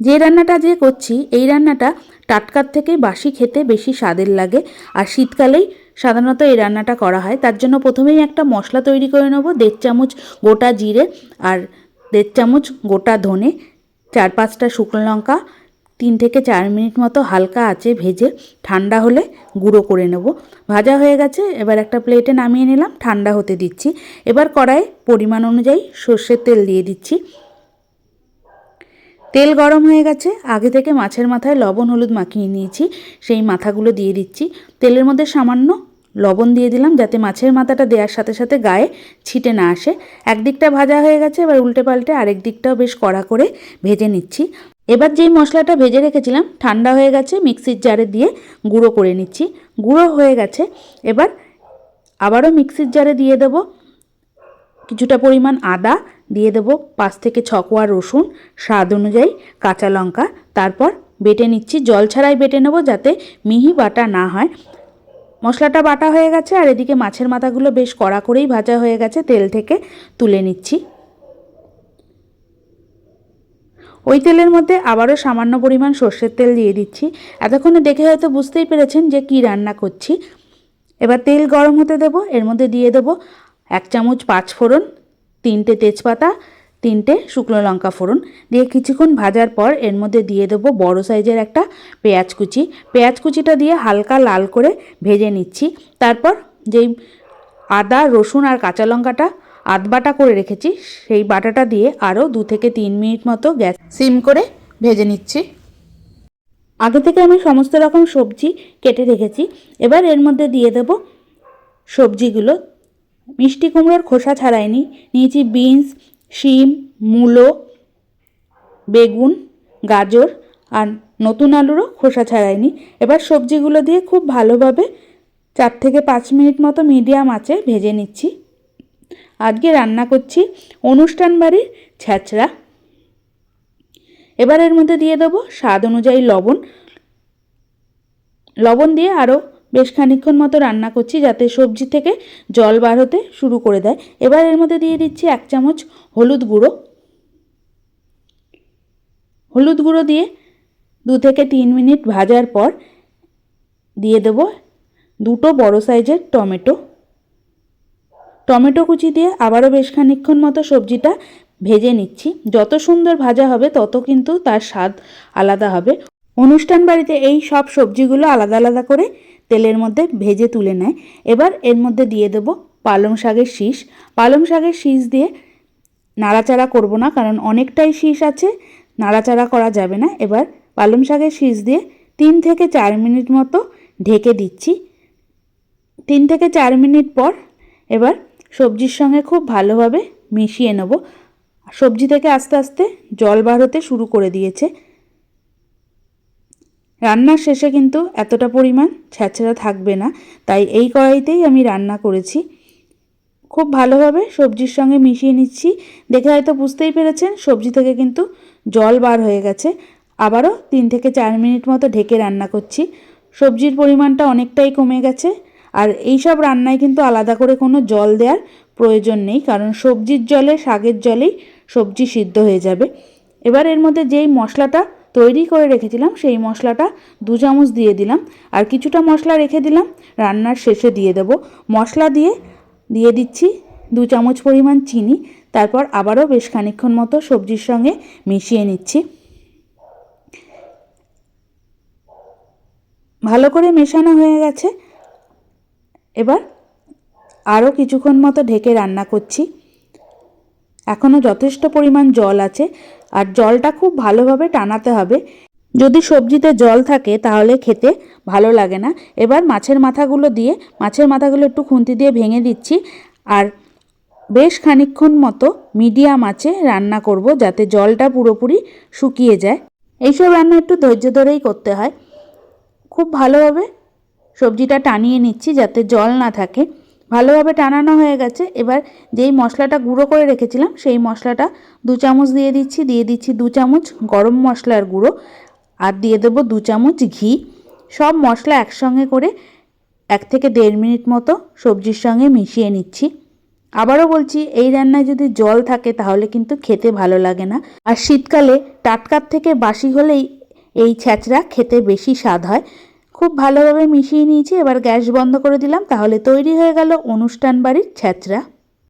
যে রান্নাটা যে করছি, এই রান্নাটা টাটকার থেকে বাসি খেতে বেশি স্বাদের লাগে। আর শীতকালেই সাধারণত এই রান্নাটা করা হয়। তার জন্য প্রথমেই একটা মশলা তৈরি করে নেব, দেড় চামচ গোটা জিরে আর দেড় চামচ গোটা ধনে, চার পাঁচটা শুকনো লঙ্কা, তিন থেকে চার মিনিট মতো হালকা আছে ভেজে ঠান্ডা হলে গুঁড়ো করে নেব। ভাজা হয়ে গেছে, এবার একটা প্লেটে নামিয়ে নিলাম, ঠান্ডা হতে দিচ্ছি। এবার কড়াইয়ে পরিমাণ অনুযায়ী সর্ষের তেল দিয়ে দিচ্ছি। তেল গরম হয়ে গেছে, আগে থেকে মাছের মাথায় লবণ, হলুদ মাখিয়ে নিয়েছি, সেই মাথাগুলো দিয়ে দিচ্ছি। তেলের মধ্যে সামান্য লবণ দিয়ে দিলাম যাতে মাছের মাথাটা দেওয়ার সাথে সাথে গায়ে ছিটে না আসে। একদিকটা ভাজা হয়ে গেছে, এবার উল্টে পাল্টে আরেক দিকটাও বেশ কড়া করে ভেজে নিচ্ছি। এবার যেই মশলাটা ভেজে রেখেছিলাম, ঠান্ডা হয়ে গেছে, মিক্সির জারে দিয়ে গুঁড়ো করে নিচ্ছি। গুঁড়ো হয়ে গেছে, এবার আবারও মিক্সির জারে দিয়ে দেবো। কিছুটা পরিমাণ আদা দিয়ে দেবো পাঁচ থেকে ছ কোয়া রসুন, স্বাদ অনুযায়ী কাঁচা লঙ্কা। তারপর বেটে নিচ্ছি, জল ছাড়াই বেটে নেব যাতে মিহি বাটা না হয়। মশলাটা বাটা হয়ে গেছে আর এদিকে মাছের মাথাগুলো বেশ কড়া করেই ভাজা হয়ে গেছে, তেল থেকে তুলে নিচ্ছি। ওই তেলের মধ্যে আবারও সামান্য পরিমাণ সর্ষের তেল দিয়ে দিচ্ছি। এতক্ষণে দেখে হয়তো বুঝতেই পেরেছেন যে কি রান্না করছি। এবার তেল গরম হতে দেবো, এর মধ্যে দিয়ে দেবো এক চামচ পাঁচ ফোড়ন তিনটে তেজপাতা, তিনটে শুকনো লঙ্কা ফোড়ন। দিয়ে কিছুক্ষণ ভাজার পর এর মধ্যে দিয়ে দেবো বড় সাইজের একটা পেঁয়াজ কুচি। পেঁয়াজ কুচিটা দিয়ে হালকা লাল করে ভেজে নিচ্ছি। তারপর যেই আদা, রসুন আর কাঁচা লঙ্কাটা আধ বাটা করে রেখেছি, সেই বাটাটা দিয়ে আরও দু থেকে তিন মিনিট মতো গ্যাস সিম করে ভেজে নিচ্ছি। আগে থেকে আমি সমস্ত রকম সবজি কেটে রেখেছি। এবার এর মধ্যে দিয়ে দেব সবজিগুলো। মিষ্টি কুমড়োর খোসা ছাড়াইনি, নিয়েছি বিনস, শিম, মূলো, বেগুন, গাজর আর নতুন আলুরও খোসা ছাড়াইনি। এবার সবজিগুলো দিয়ে খুব ভালোভাবে চার থেকে পাঁচ মিনিট মতো মিডিয়াম আঁচে ভেজে নিচ্ছি। আজকে রান্না করছি অনুষ্ঠান বাড়ির ছ্যাঁচড়া এবার এর মধ্যে দিয়ে দেবো স্বাদ অনুযায়ী লবণ। লবণ দিয়ে আরও বেশ খানিক্ষণ মতো রান্না করছি যাতে সবজি থেকে জল বার হতে শুরু করে দেয়। এবার এর মধ্যে দিয়ে দিচ্ছি এক চামচ হলুদ গুঁড়ো। হলুদ গুঁড়ো দিয়ে দু থেকে তিন মিনিট ভাজার পর দিয়ে দেব দুটো বড় সাইজের টমেটো। টমেটো কুচি দিয়ে আবারও বেশ খানিক্ষণ মতো সবজিটা ভেজে নিচ্ছি। যত সুন্দর ভাজা হবে, তত কিন্তু তার স্বাদ আলাদা হবে। অনুষ্ঠান বাড়িতে এই সব সবজিগুলো আলাদা আলাদা করে তেলের মধ্যে ভেজে তুলে নেয়। এবার এর মধ্যে দিয়ে দেবো পালং শাকের শীষ। পালং শাকের শীষ দিয়ে নাড়াচাড়া করব না, কারণ অনেকটাই শীষ আছে, নাড়াচাড়া করা যাবে না। এবার পালং শাকের শীষ দিয়ে তিন থেকে চার মিনিট মতো ঢেকে দিচ্ছি। তিন থেকে চার মিনিট পর এবার সবজির সঙ্গে খুব ভালোভাবে মিশিয়ে নেব। সবজি থেকে আস্তে আস্তে জল বার হতে শুরু করে দিয়েছে। রান্নার শেষে কিন্তু এতটা পরিমাণ ছ্যাঁচড়া থাকবে না, তাই এই কড়াইতেই আমি রান্না করেছি। খুব ভালোভাবে সবজির সঙ্গে মিশিয়ে নিচ্ছি। দেখে হয়তো বুঝতেই পেরেছেন, সবজি থেকে কিন্তু জল বার হয়ে গেছে। আবারও তিন থেকে চার মিনিট মতো ঢেকে রান্না করছি। সবজির পরিমাণটা অনেকটাই কমে গেছে। আর এই সব রান্নায় কিন্তু আলাদা করে কোনো জল দেওয়ার প্রয়োজন নেই, কারণ সবজির জলে, শাকের জলেই সবজি সিদ্ধ হয়ে যাবে। এবার এর মধ্যে যেই মশলাটা তৈরি করে রেখেছিলাম, সেই মশলাটা দু চামচ দিয়ে দিলাম। আর কিছুটা মশলা রেখে দিলাম, রান্নার শেষে দিয়ে দেব। মশলা দিয়ে দিয়ে দিচ্ছি দু চামচ পরিমাণ চিনি, তারপর আবারও বেশ খানিক্ষণ মতো সবজির সঙ্গে মিশিয়ে নিচ্ছি। ভালো করে মেশানো হয়ে গেছে। এবার আরও কিছুক্ষণ মতো ঢেকে রান্না করছি। এখনও যথেষ্ট পরিমাণ জল আছে আর জলটা খুব ভালোভাবে টানাতে হবে। যদি সবজিতে জল থাকে তাহলে খেতে ভালো লাগে না। এবার মাছের মাথাগুলো দিয়ে, মাছের মাথাগুলো একটু খুন্তি দিয়ে ভেঙে দিচ্ছি আর বেশ খানিক্ষণ মতো মিডিয়াম আঁচে রান্না করব যাতে জলটা পুরোপুরি শুকিয়ে যায়। এইসব রান্না একটু ধৈর্য ধরেই করতে হয়। খুব ভালোভাবে সবজিটা টানিয়ে নিচ্ছি যাতে জল না থাকে। ভালোভাবে টানানো হয়ে গেছে। এবার যেই মশলাটা গুঁড়ো করে রেখেছিলাম, সেই মশলাটা দু চামচ দিয়ে দিচ্ছি। দিয়ে দিচ্ছি দু চামচ গরম মশলার গুঁড়ো আর দিয়ে দেবো দু চামচ ঘি। সব মশলা একসঙ্গে করে এক থেকে দেড় মিনিট মতো সবজির সঙ্গে মিশিয়ে নিচ্ছি। আবারও বলছি, এই রান্নায় যদি জল থাকে তাহলে কিন্তু খেতে ভালো লাগে না। আর শীতকালে টাটকার থেকে বাসি হলেই এই ছ্যাঁচড়া খেতে বেশি স্বাদ হয়। খুব ভালোভাবে মিশিয়ে নিয়েছি, এবার গ্যাস বন্ধ করে দিলাম, তাহলে তৈরি হয়ে গেল অনুষ্ঠান বাড়ির ছ্যাঁচড়া